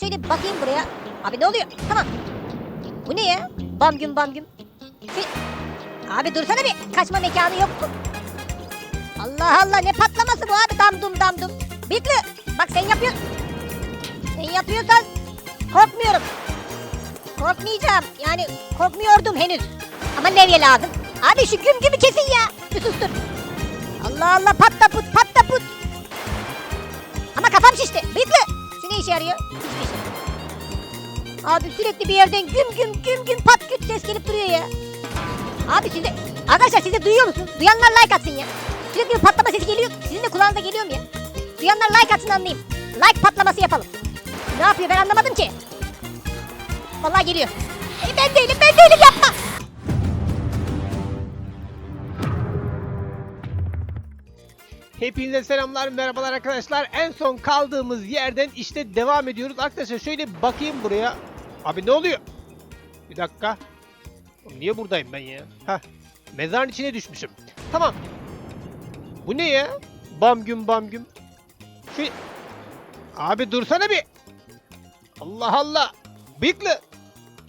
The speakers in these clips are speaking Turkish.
Şöyle bir bakayım buraya. Abi ne oluyor? Tamam. Bu ne ya? Bam güm bam güm. Bir- Abi dursana bir. Kaçma mekanı yok mu? Allah Allah ne patlaması bu abi dam dum dam dum. Bitli. Bak sen yapıyorsun. Sen yapıyorsan korkmuyorum. Korkmayacağım. Yani korkmuyordum henüz. Ama levye lazım. Abi şu güm gümü kesin ya. Bir sustur. Allah Allah patta put patta put. Ama kafam şişti. Bıyıklı. Ne işe yarıyor? Hiçbir işe. Abi sürekli bir yerden güm güm güm güm pat küt ses gelip duruyor ya. Abi size... Arkadaşlar siz de duyuyor musunuz? Duyanlar like atsın ya. Sürekli bir patlama sesi geliyor. Sizin de kulağınıza geliyor mu ya? Duyanlar like atsın anlayayım. Like patlaması yapalım. Ne yapıyor ben anlamadım ki. Vallahi geliyor. E ben değilim ben değilim yapma. Hepinize selamlar, merhabalar arkadaşlar. En son kaldığımız yerden işte devam ediyoruz. Arkadaşlar şöyle bakayım buraya. Abi ne oluyor? Bir dakika. Niye buradayım ben ya? Heh. Mezarın içine düşmüşüm. Tamam. Bu ne ya? Bam güm bam güm. Şu... Abi dursana bir. Allah Allah. Bıyıklı.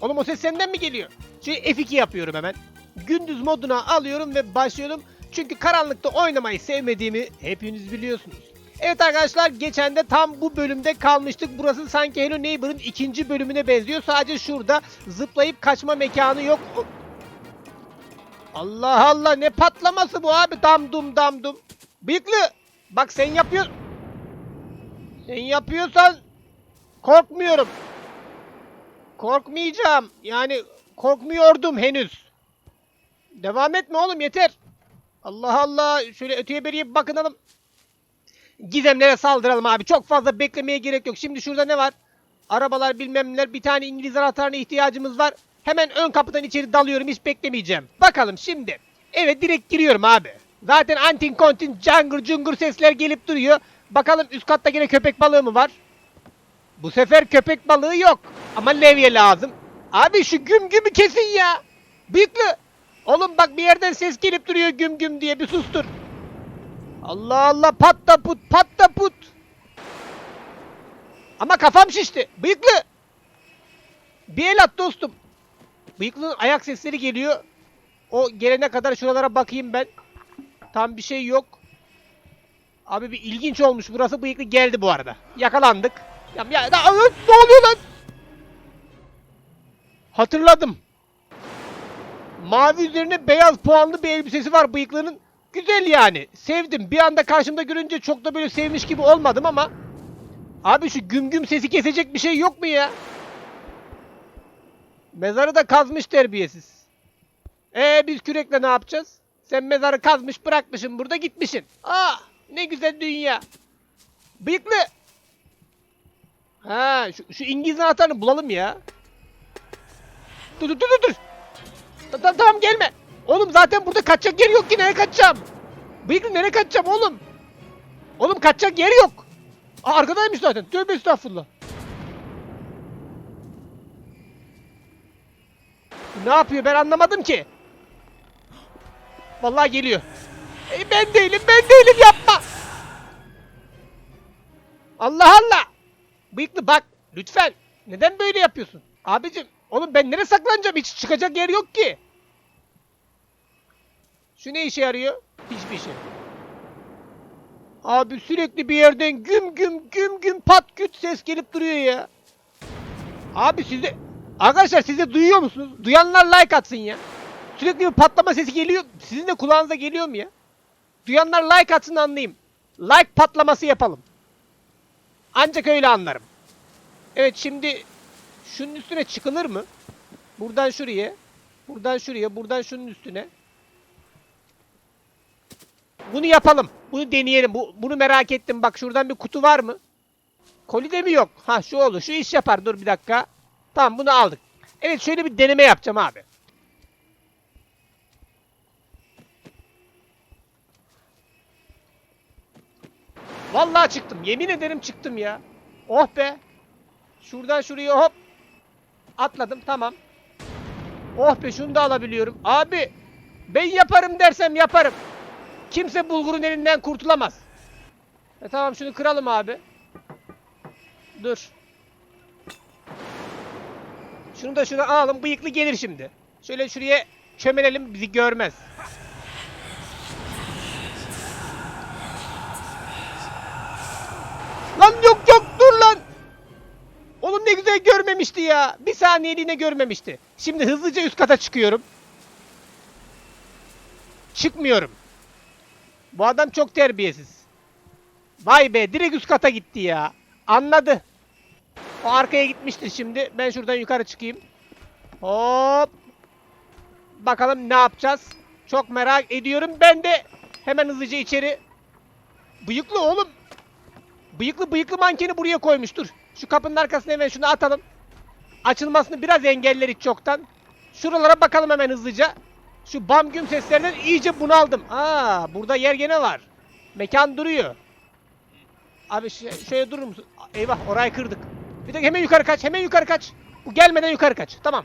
Oğlum o ses senden mi geliyor? Şu F2 yapıyorum hemen. Gündüz moduna alıyorum ve başlıyorum. Çünkü karanlıkta oynamayı sevmediğimi hepiniz biliyorsunuz. Evet arkadaşlar geçen de tam bu bölümde kalmıştık. Burası sanki Hello Neighbor'ın ikinci bölümüne benziyor. Sadece şurada zıplayıp kaçma mekanı yok. Allah Allah ne patlaması bu abi dam dum dam dum. Bıyıklı bak sen yapıyorsun. Sen yapıyorsan korkmuyorum. Korkmayacağım. Yani korkmuyordum henüz. Devam etme oğlum yeter. Allah Allah. Şöyle öteye beriye bir bakınalım. Gizemlere saldıralım abi. Çok fazla beklemeye gerek yok. Şimdi şurada ne var? Arabalar bilmem neler. Bir tane İngiliz anahtarına ihtiyacımız var. Hemen ön kapıdan içeri dalıyorum. Hiç beklemeyeceğim. Bakalım şimdi. Evet direkt giriyorum abi. Zaten antin kontin cangır cungur sesler gelip duruyor. Bakalım üst katta yine köpek balığı mı var? Bu sefer köpek balığı yok. Ama levye lazım. Abi şu güm gümü kesin ya. Bıyıklı. Oğlum bak bir yerden ses gelip duruyor güm güm diye bir sustur. Allah Allah patta put patta put. Ama kafam şişti. Bıyıklı. Bir el at dostum. Bıyıklının ayak sesleri geliyor. O gelene kadar şuralara bakayım ben. Tam bir şey yok. Abi bir ilginç olmuş burası. Bıyıklı geldi bu arada. Yakalandık. Ya, ya, ne oluyor lan? Hatırladım. Mavi üzerine beyaz puanlı bir elbisesi var bıyıklının. Güzel yani. Sevdim. Bir anda karşımda görünce çok da böyle sevmiş gibi olmadım ama Abi şu güm güm sesi kesecek bir şey yok mu ya? Mezarı da kazmış terbiyesiz. Ee biz kürekle ne yapacağız? Sen mezarı kazmış bırakmışsın burada gitmişsin. Aa ne güzel dünya. Bıyıklı. Ha şu, şu İngiliz anahtarını bulalım ya. Dur dur dur dur, dur. Ta- ta- Tamam gelme. Oğlum zaten burada kaçacak yer yok ki nereye kaçacağım? Bıyıklı nereye kaçacağım oğlum? Oğlum kaçacak yer yok. Aa, arkadaymış zaten. Tövbe estağfurullah. Ne yapıyor ben anlamadım ki. Vallahi geliyor. E, ben değilim ben değilim yapma. Allah Allah. Bıyıklı bak lütfen. Neden böyle yapıyorsun? Abicim oğlum ben nereye saklanacağım hiç çıkacak yer yok ki. Şu ne işe yarıyor? Hiçbir şey. Abi sürekli bir yerden güm güm güm güm pat küt ses gelip duruyor ya. Abi size Arkadaşlar siz duyuyor musunuz? Duyanlar like atsın ya. Sürekli bir patlama sesi geliyor. Sizin de kulağınıza geliyor mu ya? Duyanlar like atsın anlayayım. Like patlaması yapalım. Ancak öyle anlarım. Evet şimdi şunun üstüne çıkılır mı? Buradan şuraya. Buradan şuraya. Buradan şunun üstüne. Bunu yapalım. Bunu deneyelim. Bu, bunu merak ettim. Bak şuradan bir kutu var mı? Koli de mi yok? Ha şu olur. Şu iş yapar. Dur bir dakika. Tamam bunu aldık. Evet şöyle bir deneme yapacağım abi. Vallahi çıktım. Yemin ederim çıktım ya. Oh be. Şuradan şuraya hop. Atladım tamam. Oh be şunu da alabiliyorum. Abi ben yaparım dersem yaparım. Kimse bulgurun elinden kurtulamaz. E tamam şunu kıralım abi. Dur. Şunu da şuna alalım. Bıyıklı gelir şimdi. Şöyle şuraya çömelelim bizi görmez. Lan yok yok ne güzel görmemişti ya. Bir saniyeliğine görmemişti. Şimdi hızlıca üst kata çıkıyorum. Çıkmıyorum. Bu adam çok terbiyesiz. Vay be direkt üst kata gitti ya. Anladı. O arkaya gitmiştir şimdi. Ben şuradan yukarı çıkayım. Hop. Bakalım ne yapacağız. Çok merak ediyorum. Ben de hemen hızlıca içeri. Bıyıklı oğlum. Bıyıklı bıyıklı mankeni buraya koymuş. Şu kapının arkasına hemen şunu atalım. Açılmasını biraz engeller hiç çoktan. Şuralara bakalım hemen hızlıca. Şu bam güm seslerinden iyice bunaldım. Aa, burada yer gene var. Mekan duruyor. Abi şöyle durur musun? Eyvah orayı kırdık. Bir dakika hemen yukarı kaç. Hemen yukarı kaç. Bu gelmeden yukarı kaç. Tamam.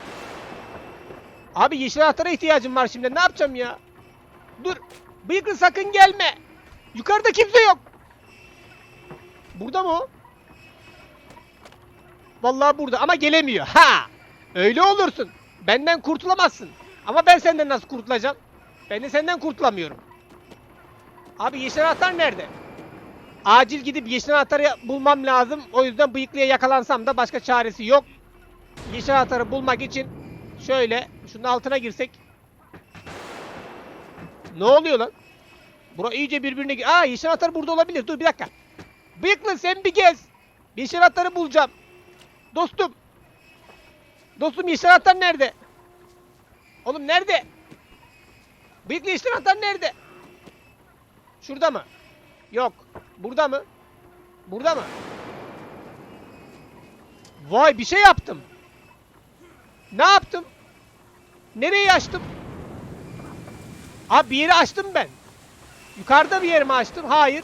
Abi yeşil anahtara ihtiyacım var şimdi. Ne yapacağım ya? Dur. Bıyıklı sakın gelme. Yukarıda kimse yok. Burada mı? Vallahi burada ama gelemiyor. Ha! Öyle olursun. Benden kurtulamazsın. Ama ben senden nasıl kurtulacağım? Ben de senden kurtulamıyorum. Abi yeşil anahtar nerede? Acil gidip yeşil anahtarı bulmam lazım. O yüzden bıyıklıya yakalansam da başka çaresi yok. Yeşil anahtarı bulmak için şöyle şunun altına girsek. Ne oluyor lan? Bura iyice birbirine... Aa yeşil anahtar burada olabilir. Dur bir dakika. Bıyıklı sen bir gez. Yeşil anahtarı bulacağım. Dostum. Dostum yeşil anahtar nerede? Oğlum nerede? Bıyıklı yeşil anahtar nerede? Şurada mı? Yok. Burada mı? Burada mı? Vay bir şey yaptım. Ne yaptım? Nereyi açtım? Abi bir yeri açtım ben. Yukarıda bir yerimi açtım. Hayır.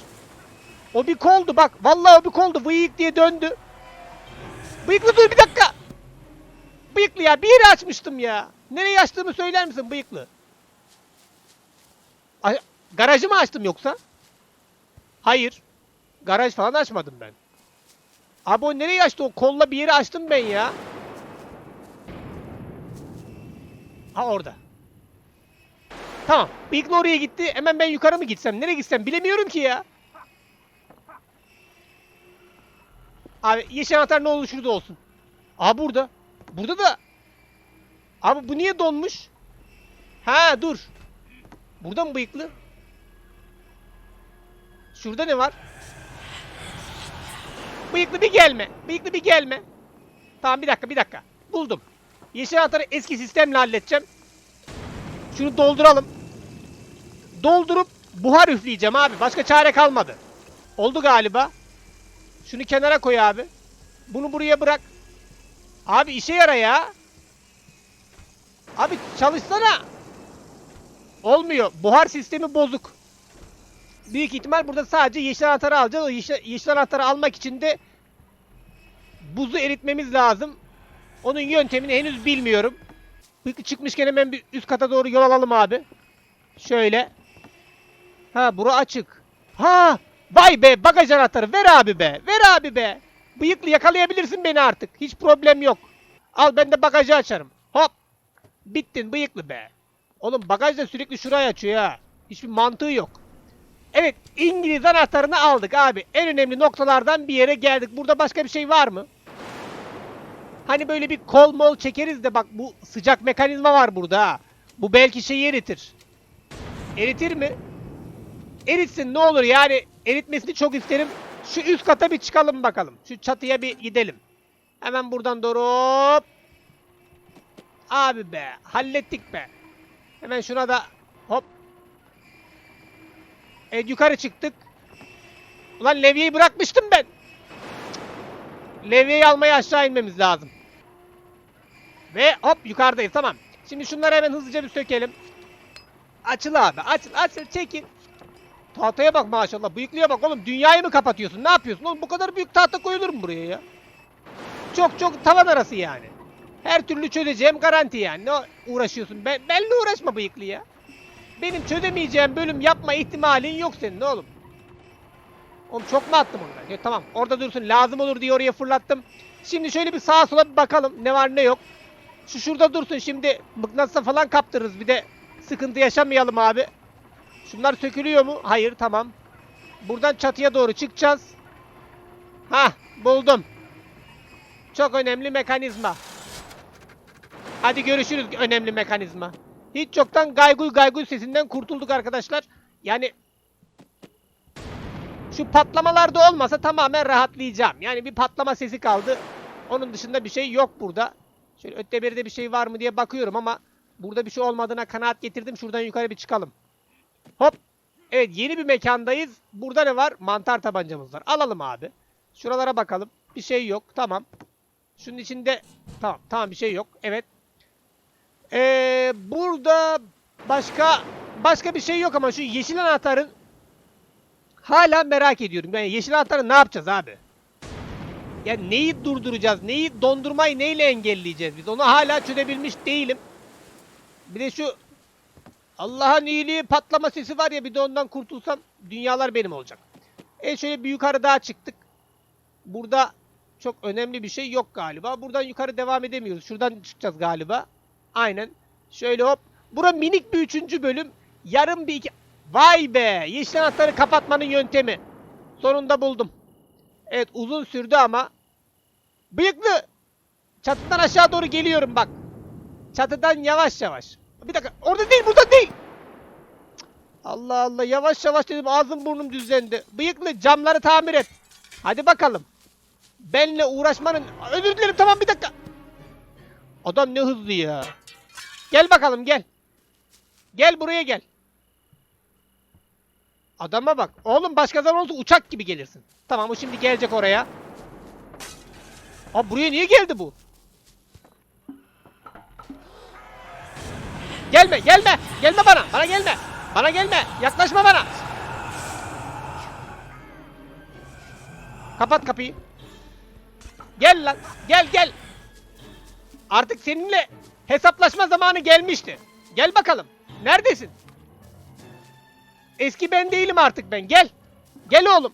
O bir koldu bak. Vallahi o bir koldu. Vıyık diye döndü. Bıyıklı dur bir dakika. Bıyıklı ya bir yeri açmıştım ya. Nereyi açtığımı söyler misin bıyıklı? A- garajı mı açtım yoksa? Hayır. Garaj falan açmadım ben. Abi o nereyi açtı? O kolla bir yeri açtım ben ya. Ha orada. Tamam. Bıyıklı oraya gitti. Hemen ben yukarı mı gitsem? Nereye gitsem? Bilemiyorum ki ya. Abi yeşil anahtar ne olur şurada olsun. Aa burada. Burada da. Abi bu niye donmuş? Ha dur. Burada mı bıyıklı? Şurada ne var? Bıyıklı bir gelme. Bıyıklı bir gelme. Tamam bir dakika bir dakika. Buldum. Yeşil anahtarı eski sistemle halledeceğim. Şunu dolduralım. Doldurup buhar üfleyeceğim abi. Başka çare kalmadı. Oldu galiba. Şunu kenara koy abi. Bunu buraya bırak. Abi işe yara ya. Abi çalışsana. Olmuyor. Buhar sistemi bozuk. Büyük ihtimal burada sadece yeşil anahtarı alacağız. O yeşil, yeşil anahtarı almak için de buzu eritmemiz lazım. Onun yöntemini henüz bilmiyorum. Çıkmışken hemen bir üst kata doğru yol alalım abi. Şöyle. Ha bura açık. Ha vay be bagaj anahtarı ver abi be. Ver abi be. Bıyıklı yakalayabilirsin beni artık. Hiç problem yok. Al ben de bagajı açarım. Hop. Bittin bıyıklı be. Oğlum bagaj da sürekli şurayı açıyor ha. Hiçbir mantığı yok. Evet İngiliz anahtarını aldık abi. En önemli noktalardan bir yere geldik. Burada başka bir şey var mı? Hani böyle bir kol mol çekeriz de bak bu sıcak mekanizma var burada ha. Bu belki şeyi eritir. Eritir mi? Eritsin ne olur yani eritmesini çok isterim. Şu üst kata bir çıkalım bakalım. Şu çatıya bir gidelim. Hemen buradan doğru. Abi be hallettik be. Hemen şuna da hop. Evet yukarı çıktık. Ulan levyeyi bırakmıştım ben. Cık. Levyeyi almaya aşağı inmemiz lazım. Ve hop yukarıdayız tamam. Şimdi şunları hemen hızlıca bir sökelim. Açıl abi açıl açıl çekin. Tahtaya bak maşallah bıyıklıya bak oğlum dünyayı mı kapatıyorsun ne yapıyorsun oğlum bu kadar büyük tahta koyulur mu buraya ya? Çok çok tavan arası yani. Her türlü çözeceğim garanti yani. Ne uğraşıyorsun? Ben, benle uğraşma bıyıklı ya. Benim çözemeyeceğim bölüm yapma ihtimalin yok senin oğlum. Oğlum çok mu attım ondan? Ya, tamam orada dursun lazım olur diye oraya fırlattım. Şimdi şöyle bir sağa sola bir bakalım ne var ne yok. Şu şurada dursun şimdi mıknatısa falan kaptırırız bir de sıkıntı yaşamayalım abi. Şunlar sökülüyor mu? Hayır tamam. Buradan çatıya doğru çıkacağız. Hah buldum. Çok önemli mekanizma. Hadi görüşürüz önemli mekanizma. Hiç çoktan gayguy gayguy sesinden kurtulduk arkadaşlar. Yani şu patlamalar da olmasa tamamen rahatlayacağım. Yani bir patlama sesi kaldı. Onun dışında bir şey yok burada. Şöyle ötte beride bir şey var mı diye bakıyorum ama burada bir şey olmadığına kanaat getirdim. Şuradan yukarı bir çıkalım. Hop. Evet yeni bir mekandayız. Burada ne var? Mantar tabancamız var. Alalım abi. Şuralara bakalım. Bir şey yok. Tamam. Şunun içinde tamam tamam bir şey yok. Evet. Ee, burada başka başka bir şey yok ama şu yeşil anahtarın hala merak ediyorum. Yani yeşil anahtarı ne yapacağız abi? Yani neyi durduracağız? Neyi dondurmayı neyle engelleyeceğiz biz? Onu hala çözebilmiş değilim. Bir de şu Allah'ın iyiliği patlama sesi var ya bir de ondan kurtulsam dünyalar benim olacak. E şöyle bir yukarı daha çıktık. Burada çok önemli bir şey yok galiba. Buradan yukarı devam edemiyoruz. Şuradan çıkacağız galiba. Aynen. Şöyle hop. Bura minik bir üçüncü bölüm. Yarım bir iki... Vay be! Yeşil anahtarı kapatmanın yöntemi. Sonunda buldum. Evet uzun sürdü ama. Bıyıklı! Çatıdan aşağı doğru geliyorum bak. Çatıdan yavaş yavaş. Bir dakika. Orada değil burada değil. Allah Allah yavaş yavaş dedim ağzım burnum düzlendi. Bıyıklı camları tamir et. Hadi bakalım. Benle uğraşmanın... Özür dilerim tamam bir dakika. Adam ne hızlı ya. Gel bakalım gel. Gel buraya gel. Adama bak. Oğlum başka zaman olsa uçak gibi gelirsin. Tamam o şimdi gelecek oraya. Abi buraya niye geldi bu? Gelme gelme. Gelme bana. Bana gelme. Bana gelme. Yaklaşma bana. Kapat kapıyı. Gel lan. Gel gel. Artık seninle hesaplaşma zamanı gelmişti. Gel bakalım. Neredesin? Eski ben değilim artık ben. Gel. Gel oğlum.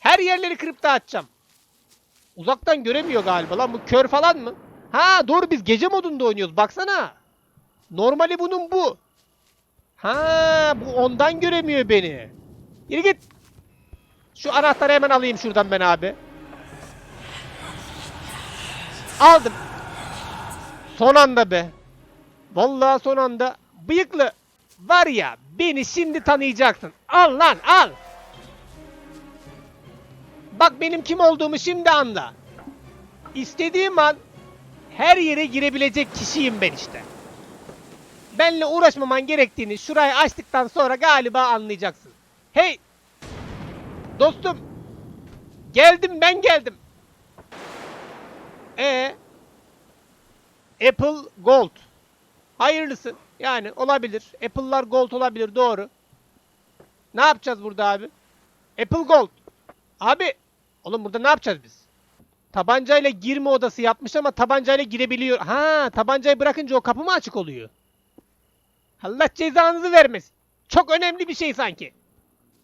Her yerleri kırıp dağıtacağım. Uzaktan göremiyor galiba lan. Bu kör falan mı? Ha doğru biz gece modunda oynuyoruz. Baksana. Normali bunun bu. Ha bu ondan göremiyor beni. Yürü git. Şu anahtarı hemen alayım şuradan ben abi. Aldım. Son anda be. Vallahi son anda. Bıyıklı. Var ya beni şimdi tanıyacaksın. Al lan al. Bak benim kim olduğumu şimdi anla. İstediğim an her yere girebilecek kişiyim ben işte. Benle uğraşmaman gerektiğini şurayı açtıktan sonra galiba anlayacaksın. Hey! Dostum! Geldim ben geldim. E Apple Gold. Hayırlısı. Yani olabilir. Apple'lar Gold olabilir doğru. Ne yapacağız burada abi? Apple Gold. Abi oğlum burada ne yapacağız biz? Tabancayla girme odası yapmış ama tabancayla girebiliyor. Ha, tabancayı bırakınca o kapı mı açık oluyor? Allah cezanızı vermesin. Çok önemli bir şey sanki.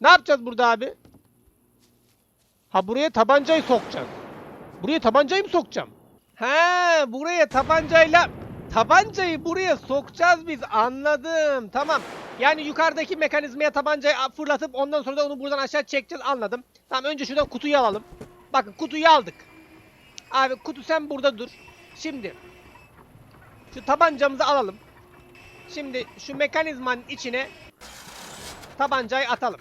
Ne yapacağız burada abi? Ha buraya tabancayı sokacağız. Buraya tabancayı mı sokacağım? He, buraya tabancayla tabancayı buraya sokacağız biz. Anladım. Tamam. Yani yukarıdaki mekanizmaya tabancayı fırlatıp ondan sonra da onu buradan aşağı çekeceğiz. Anladım. Tamam önce şuradan kutuyu alalım. Bakın kutuyu aldık. Abi kutu sen burada dur. Şimdi şu tabancamızı alalım. Şimdi şu mekanizmanın içine tabancayı atalım.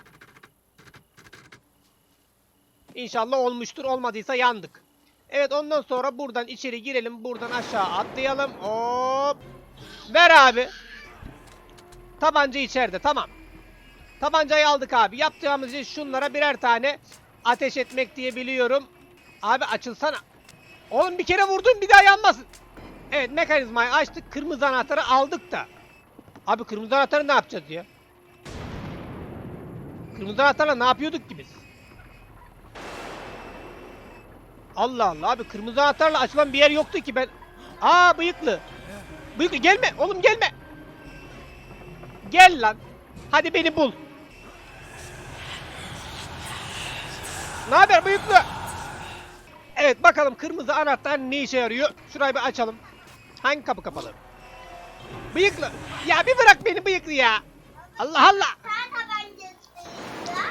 İnşallah olmuştur. Olmadıysa yandık. Evet ondan sonra buradan içeri girelim. Buradan aşağı atlayalım. Hop. Ver abi. Tabanca içeride. Tamam. Tabancayı aldık abi. Yapacağımız şey şunlara birer tane ateş etmek diye biliyorum. Abi açılsana. Oğlum bir kere vurdun bir daha yanmasın. Evet mekanizmayı açtık. Kırmızı anahtarı aldık da. Abi kırmızı anahtarı ne yapacağız ya? Kırmızı anahtarla ne yapıyorduk ki biz? Allah Allah abi kırmızı anahtarla açılan bir yer yoktu ki ben. Aa bıyıklı. Bıyıklı gelme oğlum gelme. Gel lan. Hadi beni bul. Ne haber bıyıklı? Evet bakalım kırmızı anahtar ne işe yarıyor? Şurayı bir açalım. Hangi kapı kapalı? Bıyıklı. Ya bir bırak beni bıyıklı ya. Allah Allah. Sen tabancasıyla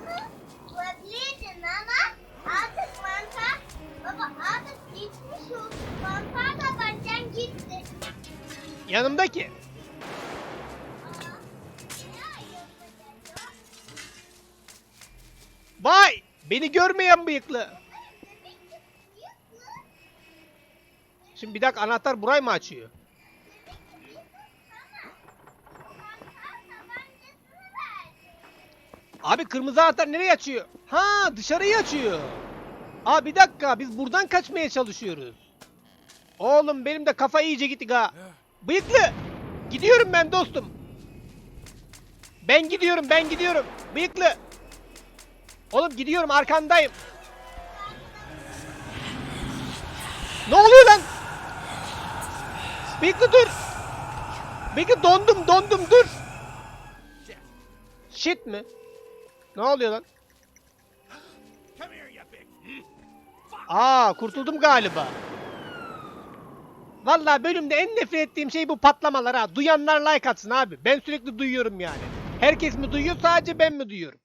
bunu bulabilirdin ama artık mantar baba artık gitmiş o mantar tabancan gitti. Yanımdaki. Vay. Beni görmeyen bıyıklı. Şimdi bir dakika anahtar burayı mı açıyor? Abi kırmızı anahtar nereye açıyor? Ha dışarıyı açıyor. Aa bir dakika biz buradan kaçmaya çalışıyoruz. Oğlum benim de kafa iyice gitti ha. Bıyıklı. Gidiyorum ben dostum. Ben gidiyorum ben gidiyorum. Bıyıklı. Oğlum gidiyorum arkandayım. Ne oluyor lan? Bıyıklı dur. Bıyıklı dondum dondum dur. Shit mi? Ne oluyor lan? Aa kurtuldum galiba. Vallahi bölümde en nefret ettiğim şey bu patlamalar ha. Duyanlar like atsın abi. Ben sürekli duyuyorum yani. Herkes mi duyuyor sadece ben mi duyuyorum?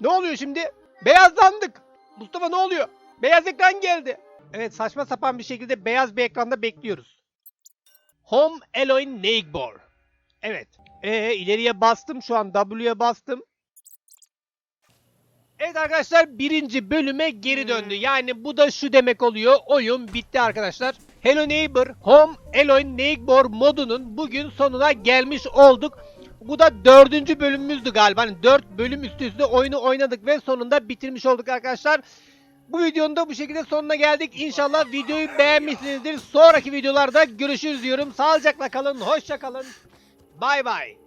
Ne oluyor şimdi? Beyazlandık. Mustafa ne oluyor? Beyaz ekran geldi. Evet saçma sapan bir şekilde beyaz bir ekranda bekliyoruz. Home Alone Neighbor. Evet. Ee ileriye bastım şu an W'ye bastım. Evet arkadaşlar birinci bölüme geri döndü. Yani bu da şu demek oluyor. Oyun bitti arkadaşlar. Hello Neighbor Home Alone Neighbor modunun bugün sonuna gelmiş olduk. Bu da dördüncü bölümümüzdü galiba. Hani dört bölüm üst üste oyunu oynadık ve sonunda bitirmiş olduk arkadaşlar. Bu videonun da bu şekilde sonuna geldik. İnşallah videoyu beğenmişsinizdir. Sonraki videolarda görüşürüz diyorum. Sağlıcakla kalın. Hoşça kalın. Bay bay.